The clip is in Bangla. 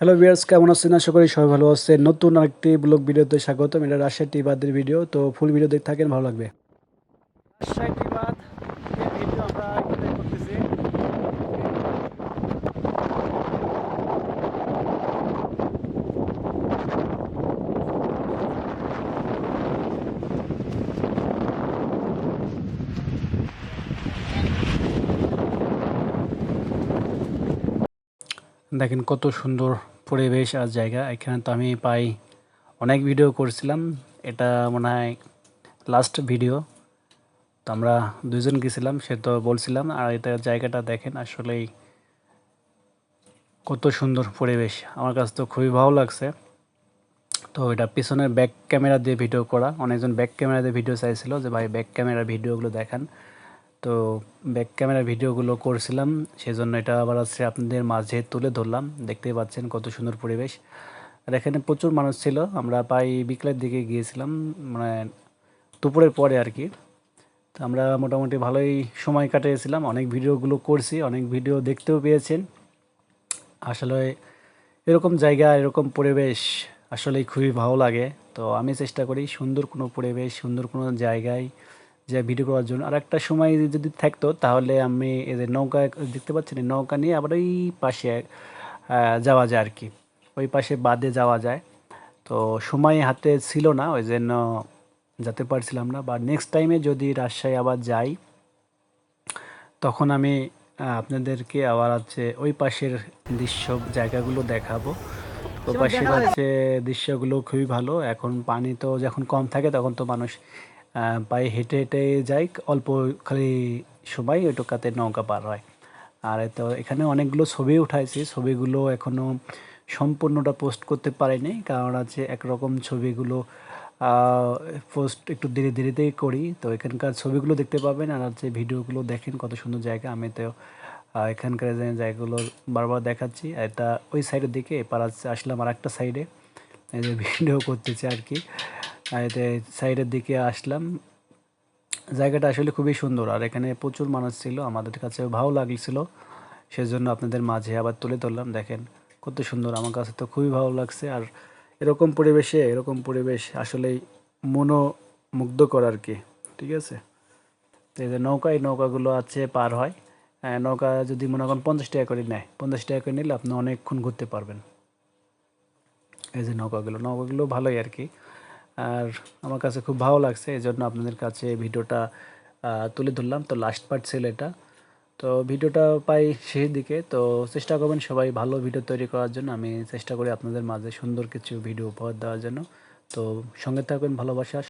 হ্যালো ভিউয়ার্স কেমন আছেন? আশা করি সবাই ভালো আছে নতুন আরেকটি ব্লগ ভিডিওতে স্বাগতম। এটা রাজশাহী টিবাদের ভিডিও। তো ফুল ভিডিও দেখতে থাকেন, ভালো লাগবে। রাজশাহী টিবাদ ভিডিও আমরা এখানে করতেছি দেখেন কত সুন্দর পরিবেশ আর জায়গা। এখানে তো আমি পাই অনেক ভিডিও করছিলাম। এটা মনে হয় লাস্ট ভিডিও তো আমরা দুইজন গেছিলাম, সে তো বলছিলাম, আর এটা জায়গাটা দেখেন আসলেই কত সুন্দর পরিবেশ। আমার কাছে তো খুবই ভালো লাগছে। তো এটা পিছনের ব্যাক ক্যামেরা দিয়ে ভিডিও করা। অনেকজন ব্যাক ক্যামেরা দিয়ে ভিডিও চাইছিল যে, ভাই ব্যাক ক্যামেরার ভিডিওগুলো দেখান। তো ব্যাক ক্যামেরা ভিডিওগুলো করছিলাম, সেজন্য এটা আবার আছে আপনাদের মাঝে তুলে ধরলাম। দেখতেই পাচ্ছেন কত সুন্দর পরিবেশ। আর এখানে প্রচুর মানুষ ছিল, আমরা প্রায় বিকেলের দিকে গিয়েছিলাম মানে দুপুরের পরে আর কি। তো আমরা মোটামুটি ভালোই সময় কাটিয়েছিলাম, অনেক ভিডিওগুলো করছি, অনেক ভিডিও দেখতেও পেয়েছেন। আসলে এরকম জায়গা, এরকম পরিবেশ আসলেই খুবই ভালো লাগে। তো আমি চেষ্টা করি সুন্দর কোনো পরিবেশ, সুন্দর কোনো জায়গায় যে ভিডিও করার জন্য। আর একটা সময় যদি থাকতো তাহলে আমি এই যে নৌকা দেখতে পাচ্ছেন এই নৌকা নিয়ে আবার ওই পাশে যাওয়া যায় আর কি ওই পাশে বাদে যাওয়া যায়। তো সময় হাতে ছিল না ওই জন্য যেতে পারছিলাম না। বা নেক্সট টাইমে যদি রাজশাহী আবার যাই তখন আমি আপনাদেরকে আবার হচ্ছে ওই পাশের দৃশ্য জায়গাগুলো দেখাবো। ওই পাশের হচ্ছে দৃশ্যগুলো খুবই ভালো। এখন পানি তো যখন কম থাকে তখন তো মানুষ পায়ে হেঁটে হেঁটে যাই, অল্প খালি সময় ওইটুকাতে নৌকা পার হয়। আর তো এখানে অনেকগুলো ছবি উঠাইছি, ছবিগুলো এখনও সম্পূর্ণটা পোস্ট করতে পারিনি, কারণ আছে একরকম ছবিগুলো পোস্ট একটু ধীরে ধীরেতেই করি। তো এখানকার ছবিগুলো দেখতে পাবেন, আর হচ্ছে ভিডিওগুলো দেখেন কত সুন্দর জায়গা। আমি তো এখানকার জায়গাগুলো বারবার দেখাচ্ছি, এটা ওই সাইডের দিকে, এপার আসলাম আর একটা সাইডে ভিডিও করতেছে আর কি। আর সাইডের দিকে আসলাম। জায়গাটা আসলে খুবই সুন্দর, আর এখানে প্রচুর মানুষ ছিল, আমাদের কাছে ভালো লাগছিল। সেজন্য আপনাদের মাঝে আবার তুলে ধরলাম, দেখেন কত সুন্দর, আমার কাছে তো খুবই ভালো লাগছে। আর এরকম পরিবেশে, এরকম পরিবেশ আসলেই মনোমুগ্ধকর আর কি, ঠিক আছে? তো এই যে নৌকা এই নৌকাগুলো আছে পার হয়। নৌকা যদি মনে করেন পঞ্চাশ টাকা করে নেয়, পঞ্চাশ টাকা করে নিলে আপনি অনেকক্ষণ ঘুরতে পারবেন। এই যে নৌকাগুলো নৌকাগুলো ভালোই আর কি। আর আমার কাছে খুব ভালো লাগছে, এই জন্য আপনাদের কাছে ভিডিওটা তুলে ধরলাম। তো লাস্ট পার্ট ছিল এটা। তো ভিডিওটা পাই শেষের দিকে। তো চেষ্টা করবেন সবাই ভালো ভিডিও তৈরি করার জন্য। আমি চেষ্টা করি আপনাদের মাঝে সুন্দর কিছু ভিডিও উপহার দেওয়ার জন্য। তো সঙ্গে থাকবেন ভালোবাসা।